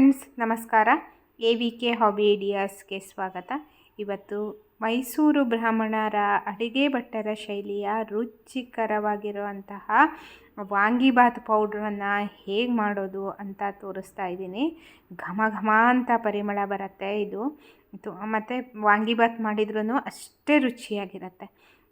Friends, ನಮಸ್ಕಾರ. A V K hobby ಐಡಿಯಾಸ್ಗೆ ಸ್ವಾಗತ. ಇವತ್ತು ಮೈಸೂರು ಬ್ರಾಹ್ಮಣರ ಅಡಿಗೆ ಭಟ್ಟರ ಶೈಲಿಯ ರುಚಿಕರವಾಗಿರುವಂತಹ ವಾಂಗಿಬಾತ್ ಪೌಡ್ರನ್ನು ಹೇಗೆ ಮಾಡೋದು ಅಂತ ತೋರಿಸ್ತಾ ಇದ್ದೀನಿ. ಘಮ ಘಮ ಅಂತ ಪರಿಮಳ ಬರುತ್ತೆ ಇದು. ಮತ್ತು ವಾಂಗಿಬಾತ್ ಮಾಡಿದ್ರೂ ಅಷ್ಟೇ ರುಚಿಯಾಗಿರುತ್ತೆ.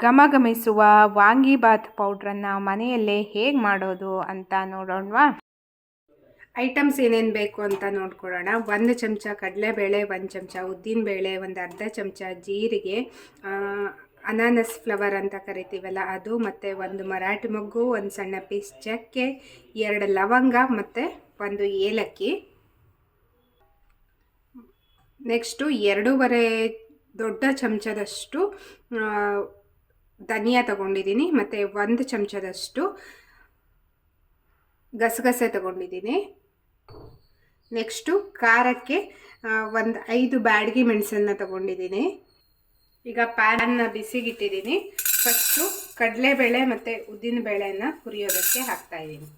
ಘಮಘಮಿಸುವ ವಾಂಗಿಬಾತ್ ಪೌಡ್ರನ್ನು ಮನೆಯಲ್ಲೇ ಹೇಗೆ ಮಾಡೋದು ಅಂತ ನೋಡೋಣವಾ? ಐಟಮ್ಸ್ ಏನೇನು ಬೇಕು ಅಂತ ನೋಡ್ಕೊಳ್ಳೋಣ. ಒಂದು ಚಮಚ ಕಡಲೆಬೇಳೆ, ಒಂದು ಚಮಚ ಉದ್ದಿನಬೇಳೆ, ಒಂದು ಅರ್ಧ ಚಮಚ ಜೀರಿಗೆ ಅನಾನಸ್ ಫ್ಲವರ್ ಅಂತ ಕರಿತೀವಲ್ಲ ಅದು, ಮತ್ತು ಒಂದು ಮರಾಠಿ ಮೊಗ್ಗು, ಒಂದು ಸಣ್ಣ ಪೀಸ್ ಚಕ್ಕೆ, ಎರಡು ಲವಂಗ, ಮತ್ತು ಒಂದು ಏಲಕ್ಕಿ. ನೆಕ್ಸ್ಟು ಎರಡೂವರೆ ದೊಡ್ಡ ಚಮಚದಷ್ಟು ಧನಿಯಾ ತಗೊಂಡಿದ್ದೀನಿ, ಮತ್ತು ಒಂದು ಚಮಚದಷ್ಟು ಗಸಗಸೆ ತಗೊಂಡಿದ್ದೀನಿ. ನೆಕ್ಸ್ಟು ಖಾರಕ್ಕೆ ಒಂದು ಐದು ಬ್ಯಾಡಗಿ ಮೆಣಸನ್ನು ತಗೊಂಡಿದ್ದೀನಿ. ಈಗ ಪ್ಯಾನ್ನ ಬಿಸಿಗಿಟ್ಟಿದ್ದೀನಿ. ಫಸ್ಟು ಕಡಲೆಬೇಳೆ ಮತ್ತು ಉದ್ದಿನಬೇಳೆಯನ್ನು ಹುರಿಯೋದಕ್ಕೆ ಹಾಕ್ತಾಯಿದ್ದೀನಿ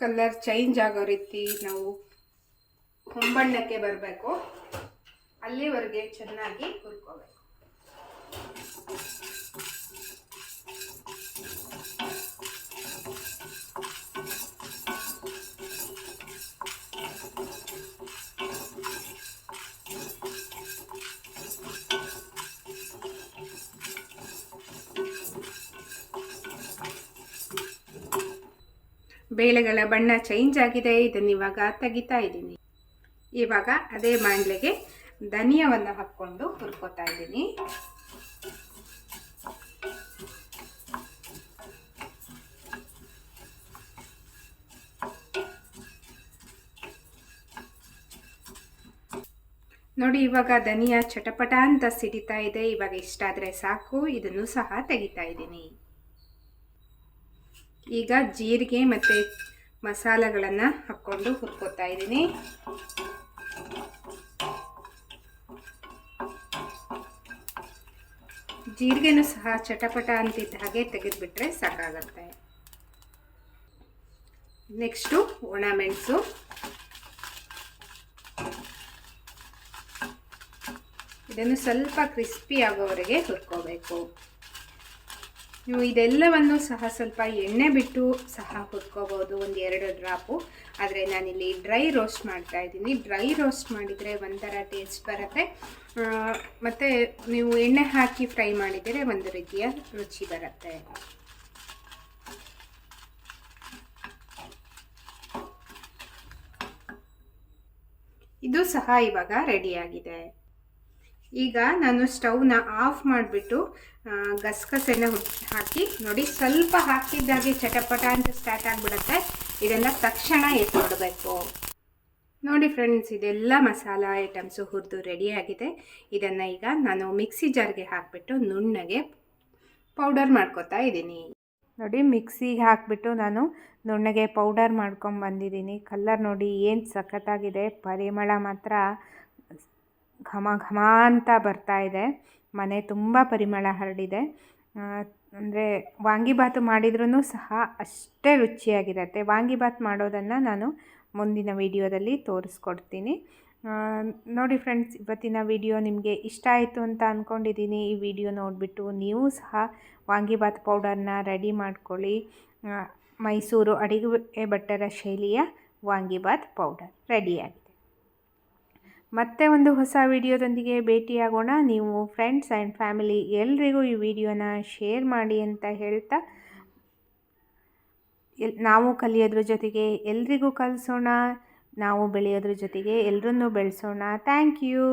ಕಲರ್ ಚೇಂಜ್ ಆಗೋ ರೀತಿ ನಾವು ಹೊಂಬಣ್ಣಕ್ಕೆ ಬರಬೇಕು. ಅಲ್ಲಿವರೆಗೆ ಚೆನ್ನಾಗಿ ಹುರ್ಕೋಬೇಕು. ಬೇಳೆಗಳ ಬಣ್ಣ ಚೇಂಜ್ ಆಗಿದೆ. ಇದನ್ನು ಇವಾಗ ತೆಗಿತಾ ಇದ್ದೀನಿ. ಇವಾಗ ಅದೇ ಬಾಣಲೆಗೆ ಧನಿಯವನ್ನು ಹಾಕ್ಕೊಂಡು ಹುರ್ಕೋತಾ ಇದ್ದೀನಿ. ನೋಡಿ, ಇವಾಗ ಧನಿಯಾ ಚಟಪಟ ಅಂತ ಸಿಡಿತಾ ಇದೆ. ಇವಾಗ ಇಷ್ಟಾದರೆ ಸಾಕು, ಇದನ್ನು ಸಹ ತೆಗಿತಾ ಇದ್ದೀನಿ. ಈಗ ಜೀರಿಗೆ ಮತ್ತು ಮಸಾಲೆಗಳನ್ನು ಹಾಕ್ಕೊಂಡು ಹುರ್ಕೋತಾ ಇದ್ದೀನಿ. ಜೀರಿಗೆನೂ ಸಹ ಚಟಪಟ ಅಂತಿದ್ದ ಹಾಗೆ ತೆಗೆದುಬಿಟ್ರೆ ಸಾಕಾಗತ್ತೆ. ನೆಕ್ಸ್ಟು ಒಣಮೆಣಸು. ಇದನ್ನು ಸ್ವಲ್ಪ ಕ್ರಿಸ್ಪಿ ಆಗೋವರೆಗೆ ಹುರ್ಕೋಬೇಕು. ನೀವು ಇದೆಲ್ಲವನ್ನು ಸಹ ಸ್ವಲ್ಪ ಎಣ್ಣೆ ಬಿಟ್ಟು ಸಹ ಹುರ್ಕೋಬೋದು, ಒಂದು ಎರಡು ಡ್ರಾಪು. ಆದರೆ ನಾನಿಲ್ಲಿ ಡ್ರೈ ರೋಸ್ಟ್ ಮಾಡ್ತಾ ಇದ್ದೀನಿ. ಡ್ರೈ ರೋಸ್ಟ್ ಮಾಡಿದರೆ ಒಂಥರ ಟೇಸ್ಟ್ ಬರುತ್ತೆ. ಮತ್ತು ನೀವು ಎಣ್ಣೆ ಹಾಕಿ ಫ್ರೈ ಮಾಡಿದರೆ ಒಂದು ರೀತಿಯ ರುಚಿ ಬರುತ್ತೆ. ಇದು ಸಹ ಇವಾಗ ರೆಡಿಯಾಗಿದೆ ಈಗ ನಾನು ಸ್ಟವ್ನ ಆಫ್ ಮಾಡಿಬಿಟ್ಟು ಗಸಗಸೆನ ಹಾಕಿ ನೋಡಿ ಸ್ವಲ್ಪ ಹಾಕಿದ್ದಾಗೆ ಚಟಪಟ ಅಂತ ಸ್ಟಾರ್ಟ್ ಆಗಿಬಿಡುತ್ತೆ. ಇದೆಲ್ಲ ತಕ್ಷಣ ಎತ್ಕೊಡ್ಬೇಕು. ನೋಡಿ ಫ್ರೆಂಡ್ಸ್ ಇದೆಲ್ಲ ಮಸಾಲ ಐಟಮ್ಸು ಹುರಿದು ರೆಡಿಯಾಗಿದೆ ಇದನ್ನು ಈಗ ನಾನು ಮಿಕ್ಸಿ ಜಾರ್ಗೆ ಹಾಕಿಬಿಟ್ಟು ನುಣ್ಣಗೆ ಪೌಡರ್ ಮಾಡ್ಕೊತಾ ಇದ್ದೀನಿ. ನೋಡಿ ಮಿಕ್ಸಿಗೆ ಹಾಕಿಬಿಟ್ಟು ನಾನು ನುಣ್ಣಗೆ ಪೌಡರ್ ಮಾಡ್ಕೊಂಡು ಬಂದಿದ್ದೀನಿ. ಕಲ್ಲರ್ ನೋಡಿ ಏನು ಸಖತ್ತಾಗಿದೆ, ಪರಿಮಳ ಮಾತ್ರ ಘಮ ಘಮ ಅಂತ ಬರ್ತಾ ಇದೆ. ಮನೆ ತುಂಬ ಪರಿಮಳ ಹರಡಿದೆ. ಅಂದರೆ ವಾಂಗಿಬಾತು ಮಾಡಿದ್ರೂ ಸಹ ಅಷ್ಟೇ ರುಚಿಯಾಗಿರುತ್ತೆ. ವಾಂಗಿಬಾತ್ ಮಾಡೋದನ್ನು ನಾನು ಮುಂದಿನ ವಿಡಿಯೋದಲ್ಲಿ ತೋರಿಸ್ಕೊಡ್ತೀನಿ. ನೋಡಿ ಫ್ರೆಂಡ್ಸ್, ಇವತ್ತಿನ ವಿಡಿಯೋ ನಿಮಗೆ ಇಷ್ಟ ಆಯಿತು ಅಂತ ಅಂದ್ಕೊಂಡಿದ್ದೀನಿ ಈ ವಿಡಿಯೋ ನೋಡಿಬಿಟ್ಟು ನೀವು ಸಹ ವಾಂಗಿಬಾತ್ ಪೌಡರ್ನ ರೆಡಿ ಮಾಡ್ಕೊಳ್ಳಿ. ಮೈಸೂರು ಅಡಿಗೆ ಭಟ್ಟರ ಶೈಲಿಯ ವಾಂಗಿಬಾತ್ ಪೌಡರ್ ರೆಡಿಯಾಗಿದೆ ಮತ್ತೆ ಒಂದು ಹೊಸ ವಿಡಿಯೋದೊಂದಿಗೆ ಭೇಟಿಯಾಗೋಣ. ನೀವು ಫ್ರೆಂಡ್ಸ್ ಆ್ಯಂಡ್ ಫ್ಯಾಮಿಲಿ ಎಲ್ರಿಗೂ ಈ ವಿಡಿಯೋನ ಶೇರ್ ಮಾಡಿ ಅಂತ ಹೇಳ್ತಾ, ಎಲ್, ನಾವು ಕಲಿಯೋದ್ರ ಜೊತೆಗೆ ಎಲ್ರಿಗೂ ಕಲಿಸೋಣ, ನಾವು ಬೆಳೆಯೋದ್ರ ಜೊತೆಗೆ ಎಲ್ಲರನ್ನೂ ಬೆಳೆಸೋಣ. Thank you